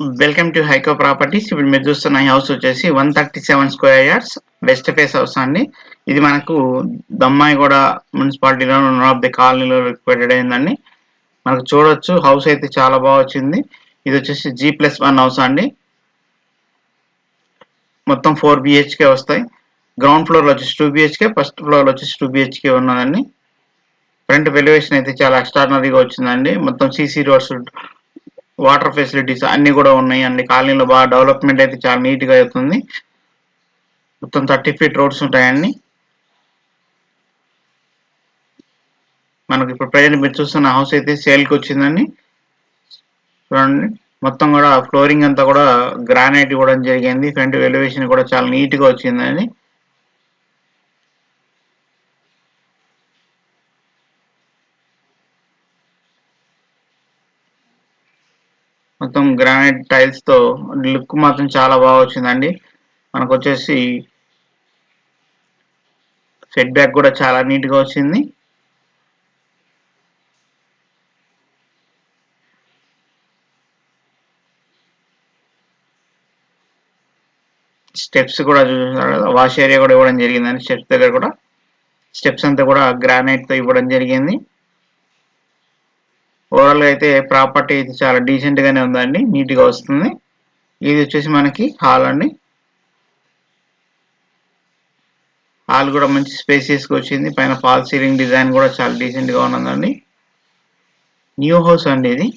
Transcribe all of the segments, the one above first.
Welcome to హైకో properties. ఇప్పుడు మీరు చూస్తున్న ఈ హౌస్ వచ్చేసి one thirty seven square yards west face house అండి. ఇది మనకు దమ్మాయిగూడ మున్సిపాలిటీలో వన్ ఆఫ్ ది కాలనీలో లొకేటెడ్ అయిందండి మనకు చూడొచ్చు హౌస్ అయితే చాలా బాగా వచ్చింది. ఇది వచ్చేసి జీ ప్లస్ వన్ హౌస్ అండి. మొత్తం ఫోర్ బిహెచ్కే వస్తాయి. గ్రౌండ్ ఫ్లోర్ వచ్చేసి టూ బిహెచ్కే ఫస్ట్ ఫ్లోర్ వచ్చేసి టూ బిహెచ్కే ఉన్నదండి. ఫ్రంట్ వెల్యువేషన్ అయితే చాలా ఎక్స్ట్రాడినరీగా వచ్చిందండి. మొత్తం సీసీ రోడ్స్ వాటర్ ఫెసిలిటీస్ అన్ని కూడా ఉన్నాయి. అన్ని కాలనీలో బాగా డెవలప్మెంట్ అయితే చాలా నీట్గా అవుతుంది. మొత్తం థర్టీ ఫీట్ రోడ్స్ ఉంటాయండి. మనకి ఇప్పుడు ప్రజెంట్ మీరు చూస్తున్న హౌస్ అయితే సేల్కి వచ్చిందండి. చూడండి. మొత్తం కూడా ఫ్లోరింగ్ అంతా కూడా గ్రానైట్ ఇవ్వడం జరిగింది. ఫ్రంట్ ఎలివేషన్ కూడా చాలా నీట్గా వచ్చిందండి. మొత్తం గ్రానైట్ టైల్స్తో లుక్ మాత్రం చాలా బాగా వచ్చిందండి. మనకు వచ్చేసి సెట్ బ్యాక్ కూడా చాలా నీట్గా వచ్చింది. స్టెప్స్ కూడా చూసారు కదా వాష్ ఏరియా కూడా ఇవ్వడం జరిగిందండి స్టెప్స్ దగ్గర కూడా. స్టెప్స్ అంతా కూడా గ్రానైట్తో ఇవ్వడం జరిగింది. ఓవరాల్ అయితే ప్రాపర్టీ అయితే చాలా డీసెంట్గానే ఉందండి నీట్గా వస్తుంది. ఇది వచ్చేసి మనకి హాల్ అండి. హాల్ కూడా మంచి స్పేసియస్గా వచ్చింది. పైన ఫాల్ సీలింగ్ డిజైన్ కూడా చాలా డీసెంట్గా ఉన్నదండి. న్యూ హౌస్ అండి ఇది.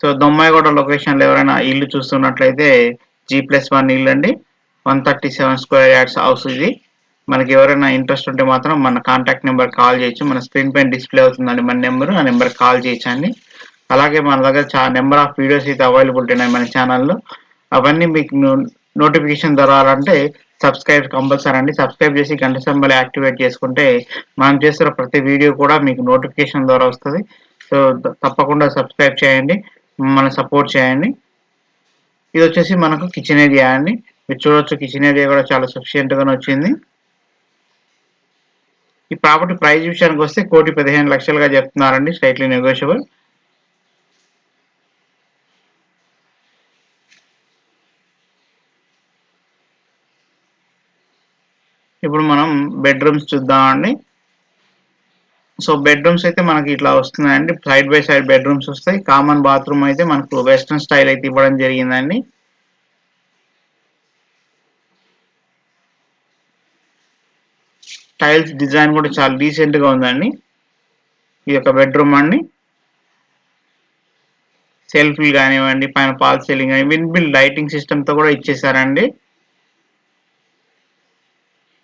సో దొమ్మాయిగూడ లొకేషన్లో ఎవరైనా ఇల్లు చూస్తున్నట్లయితే జీ ప్లస్ వన్ ఇల్లు అండి one thirty seven square yards house ఇది. మనకి ఎవరైనా ఇంట్రెస్ట్ ఉంటే మాత్రం మన కాంటాక్ట్ నెంబర్ కాల్ చేయొచ్చు. మన స్క్రీన్ పైన డిస్ప్లే అవుతుందండి మన నెంబర్. ఆ నెంబర్ కాల్ చేయొచ్చండి. అలాగే మన దగ్గర చాలా నెంబర్ ఆఫ్ వీడియోస్ అయితే అవైలబుల్ ఉన్నాయి మన ఛానల్లో. అవన్నీ మీకు నోటిఫికేషన్ రావాలంటే సబ్స్క్రైబ్ కంపల్సరీ అండి. సబ్స్క్రైబ్ చేసి గంట సంబల్ యాక్టివేట్ చేసుకుంటే మనం చేస్తున్న ప్రతి వీడియో కూడా మీకు నోటిఫికేషన్ ద్వారా వస్తుంది. సో తప్పకుండా సబ్స్క్రైబ్ చేయండి. మన సపోర్ట్ చేయండి. ఇది వచ్చేసి మనకు కిచెన్ ఏరియా అండి. మీరు చూడొచ్చు కిచెన్ ఏరియా కూడా చాలా సఫిషియెంట్గానే వచ్చింది. ఈ ప్రాపర్టీ ప్రైజ్ విషయానికి వస్తే కోటి పదిహేను లక్షలుగా చెప్తున్నారండి స్లైట్లీ నెగోషియబుల్ ఇప్పుడు మనం బెడ్రూమ్స్ చూద్దామండి సో బెడ్రూమ్స్ అయితే మనకి ఇట్లా వస్తున్నాయండి. సైడ్ బై సైడ్ బెడ్రూమ్స్ వస్తాయి. కామన్ బాత్రూమ్ అయితే మనకు వెస్ట్రన్ స్టైల్ అయితే ఇవ్వడం జరిగిందండి. టైల్స్ డిజైన్ కూడా చాలా డీసెంట్గా ఉందండి. ఇది ఒక బెడ్రూమ్ అండి. సెల్ఫ్లు కానివ్వండి పైన పాల్ సీలింగ్ కానీ విన్ బిల్ లైటింగ్ సిస్టమ్తో కూడా ఇచ్చేసారండి.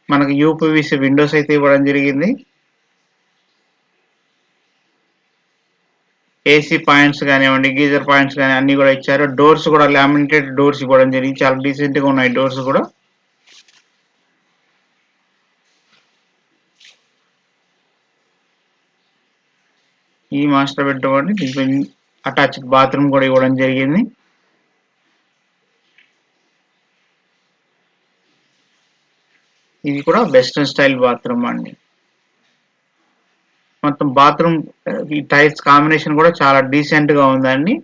మనకు యూపీవీసీ విండోస్ అయితే ఇవ్వడం జరిగింది. ఏసీ పాయింట్స్ కానివ్వండి గీజర్ పాయింట్స్ కానీ అన్నీ కూడా ఇచ్చారు. డోర్స్ కూడా లామినేటెడ్ డోర్స్ ఇవ్వడం జరిగింది. చాలా డీసెంట్గా ఉన్నాయి డోర్స్ కూడా. ఈ మాస్టర్ బెడ్రూమ్ దీంట్లో అటాచ్డ్ బాత్రూమ్ కూడా ఇవ్వడం జరిగింది. ఇది కూడా వెస్ట్రన్ స్టైల్ బాత్రూమ్ అండి. మొత్తం బాత్రూమ్ ఈ టైల్స్ కాంబినేషన్ కూడా చాలా డీసెంట్గా ఉందండి.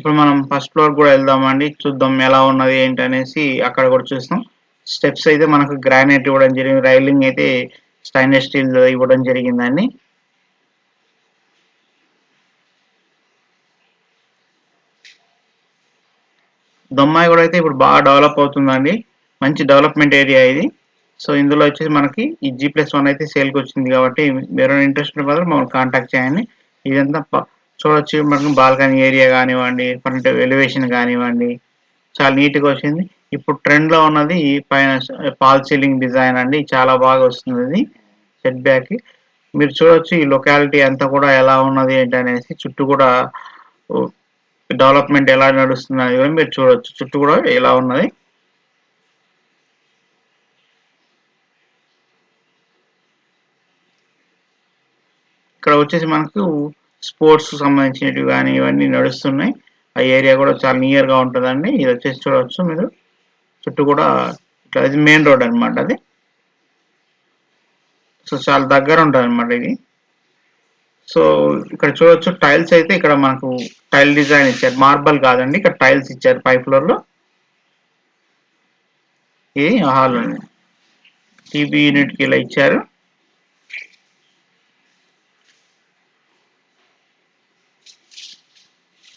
ఇప్పుడు మనం ఫస్ట్ ఫ్లోర్ కూడా వెళ్దామండి. చూద్దాం ఎలా ఉన్నది ఏంటి అనేసి అక్కడ కూడా చూస్తాం. స్టెప్స్ అయితే మనకు గ్రానైట్ ఇవ్వడం జరిగింది. రైలింగ్ అయితే స్టైన్లెస్ స్టీల్ ఇవ్వడం జరిగిందండి. దొమ్మాయి కూడా అయితే ఇప్పుడు బాగా డెవలప్ అవుతుందండి. మంచి డెవలప్మెంట్ ఏరియా ఇది. సో ఇందులో వచ్చేసి మనకి ఈ జీ ప్లస్ వన్ అయితే సేల్కి వచ్చింది కాబట్టి వేరే ఇంట్రెస్ట్ మాత్రం మమ్మల్ని కాంటాక్ట్ చేయండి. ఇదంతా చూడొచ్చు మనకు బాల్కనీ ఏరియా కానివ్వండి ఫ్రంట్ ఎలివేషన్ కానివ్వండి చాలా నీట్గా వచ్చింది. ఇప్పుడు ట్రెండ్లో ఉన్నది పైన పాల్ సీలింగ్ డిజైన్ అండి. చాలా బాగా వస్తుంది ఇది సెట్ బ్యాక్ మీరు చూడొచ్చు ఈ లొకాలిటీ అంతా కూడా ఎలా ఉన్నది ఏంటి అనేసి చుట్టూ కూడా డెవలప్మెంట్ ఎలా నడుస్తుంది అనేది కూడా మీరు చూడొచ్చు. చుట్టూ కూడా ఎలా ఉన్నది. ఇక్కడ వచ్చేసి మనకు స్పోర్ట్స్ సంబంధించినవి కానీ ఇవన్నీ నడుస్తున్నాయి. ఆ ఏరియా కూడా చాలా నియర్గా ఉంటుందండి. ఇది వచ్చేసి చూడవచ్చు మీరు. చుట్టూ కూడా ఇట్లా ఇది మెయిన్ రోడ్ అన్నమాట అది. సో చాలా దగ్గర ఉంటుంది అనమాట ఇది. సో ఇక్కడ చూడొచ్చు టైల్స్ అయితే ఇక్కడ మనకు టైల్ డిజైన్ ఇచ్చారు. మార్బల్ కాదండి. ఇక్కడ టైల్స్ ఇచ్చారు పై ఫ్లోర్లో. ఇది హాల్ అండి. టీవీ యూనిట్కి ఇలా ఇచ్చారు.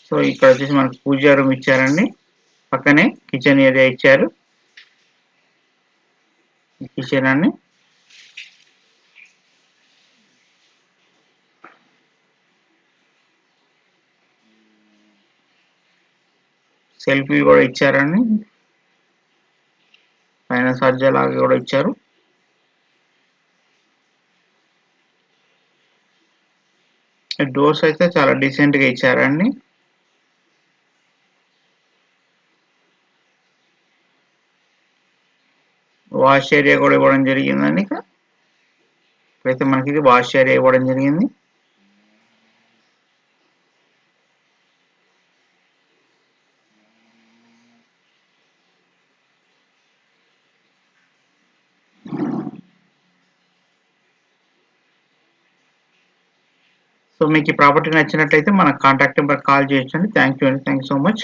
సో ఇక్కడ వచ్చేసి మనకు పూజా రూమ్ ఇచ్చారండి. పక్కనే కిచెన్ ఏరియా ఇచ్చారు. కిచెన్ అండి సెల్ఫీ కూడా ఇచ్చారండి. పైన సజ్జ లాగా కూడా ఇచ్చారు. డోర్స్ అయితే చాలా డీసెంట్గా ఇచ్చారండి. వాష్ ఏరియా కూడా ఇవ్వడం జరిగిందండి ఇక్కడ ఇప్పుడైతే మనకి ఇది వాష్ ఏరియా ఇవ్వడం జరిగింది సో మీకు ఈ ప్రాపర్టీ నచ్చినట్లయితే మన కాంటాక్ట్ నెంబర్ కాల్ చేయొచ్చండి థ్యాంక్ యూ అండి థ్యాంక్ యూ సో మచ్